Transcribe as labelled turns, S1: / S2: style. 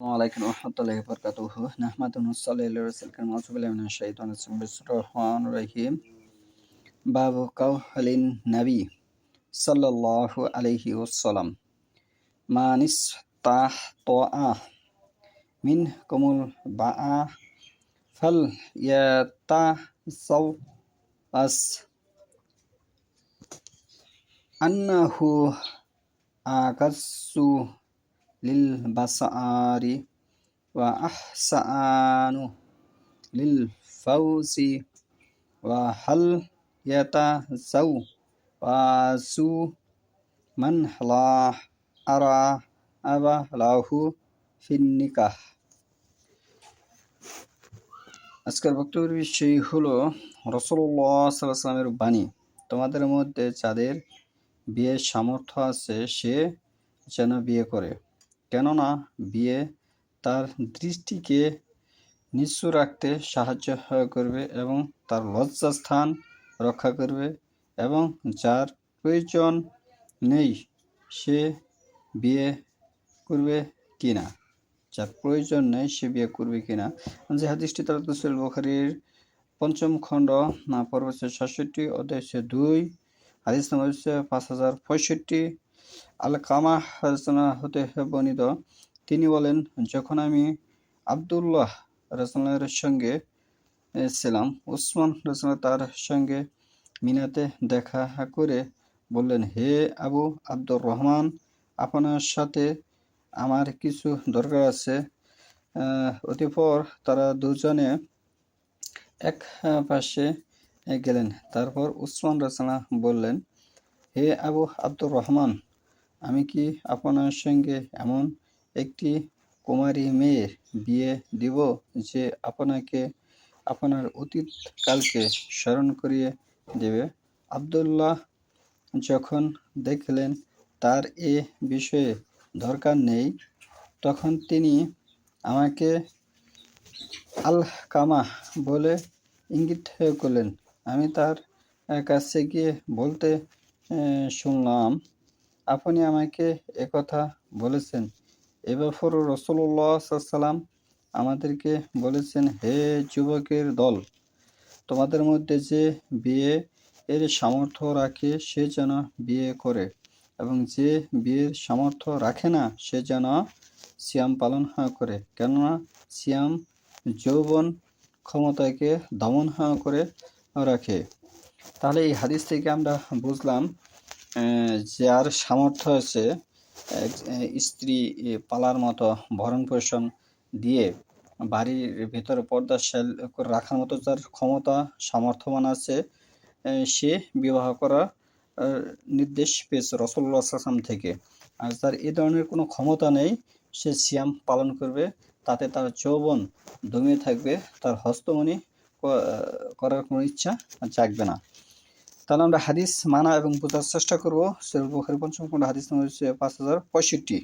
S1: ওয়ালাইকুম রহমতুল্লাহি বরকাতুহু নাহমাদুন সাল্লাল্লাহু আলাইহি ওয়াসাল্লাম আউযুবিল্লাহি মিনাশ শাইতানির রাজিম বিসমিল্লাহির রহিম বাবু কাউলিন নবী সাল্লাল্লাহু আলাইহি ওয়াসাল্লাম মানিস তাহ তোয়া মিন কুমুল বাআ ফাল ইয়াতা সাউ আস আন্নাহু আকাসু লিল বাসারি ওয়া আহসানু লিল ফাউসি ওয়া হাল ইয়াতাজাউ পাসু মান হালাহ আরা আজকের বক্তব্যের বিষয় হলো রসল্লাহ সাল্লামের বাণী। তোমাদের মধ্যে যাদের বিয়ের সামর্থ্য আছে, সে যেন বিয়ে করে। কেননা বিয়ে তার দৃষ্টিকে নিচু রাখতে সাহায্য করবে এবং তার লজ্জাস্থান রক্ষা করবে এবং যার প্রয়োজন নেই সে বিয়ে করবে কি না যার প্রয়োজন নেই সে বিয়ে করবে কি না যে হাদিসটি তারা তসুল বখারির পঞ্চম খণ্ড না পর্ব সাতষট্টি অধ্যায় দুই, হাদিস নম্বর পাঁচ হাজার পঁয়ষট্টি। আল কামা রচনা হতে বর্ণিত, তিনি বলেন, যখন আমি আবদুল্লাহ রচনার সঙ্গে ছিলাম, উসমান রচনা তার সঙ্গে মিনাতে দেখা করে বললেন, হে আবু আব্দুর রহমান, আপনার সাথে আমার কিছু দরকার আছে। অতিপর তারা দুজনে এক পাশে গেলেন। তারপর উসমান রচনা বললেন, হে আবু আব্দুর রহমান আমি কি আপনার সঙ্গে এমন একটি কুমারী মেয়ের বিয়ে দিব যে আপনাকে আপনার অতীত কালকে স্মরণ করিয়ে দেবে? আবদুল্লাহ যখন দেখলেন তার এ বিষয়ে দরকার নেই, তখন তিনি আমাকে আল কামা বলে ইঙ্গিত করলেন। আমি তার কাছে গিয়ে বলতে শুনলাম আপনি আমাকে একথা বলেছেন। এ ব্যাপারে রসুল্লাহ আমাদেরকে বলেছেন, হে যুবকের দল, তোমাদের মধ্যে যে বিয়ে এর সামর্থ্য রাখে, সে যেন বিয়ে করে। এবং যে বিয়ের সামর্থ্য রাখে না, সে যেন সিয়াম পালন হা করে। কেননা সিয়াম যৌবন ক্ষমতাকে দমন করে রাখে। তাহলে এই হাদিস থেকে আমরা বুঝলাম যার সামর্থ্য আছে স্ত্রী পালার মতো ভরণ পোষণ দিয়ে বাড়ির ভেতরে পর্দা শেল করে রাখার মতো যার ক্ষমতা, সামর্থ্যবান আছে সে বিবাহ করার নির্দেশ পেয়েছে রসল্লা আসলাম থেকে। আর তার এ ধরনের কোনো ক্ষমতা নেই, সে সিয়াম পালন করবে, তাতে তার যৌবন দমিয়ে থাকবে, তার হস্তমণি করার কোনো ইচ্ছা জাগবে না। তাহলে আমরা হাদিস মানা এবং বোঝার চেষ্টা করব। সেরুল বখারি পঞ্চম খন্ড হাদিস নম্বর পাঁচ হাজার পঁয়ষট্টি।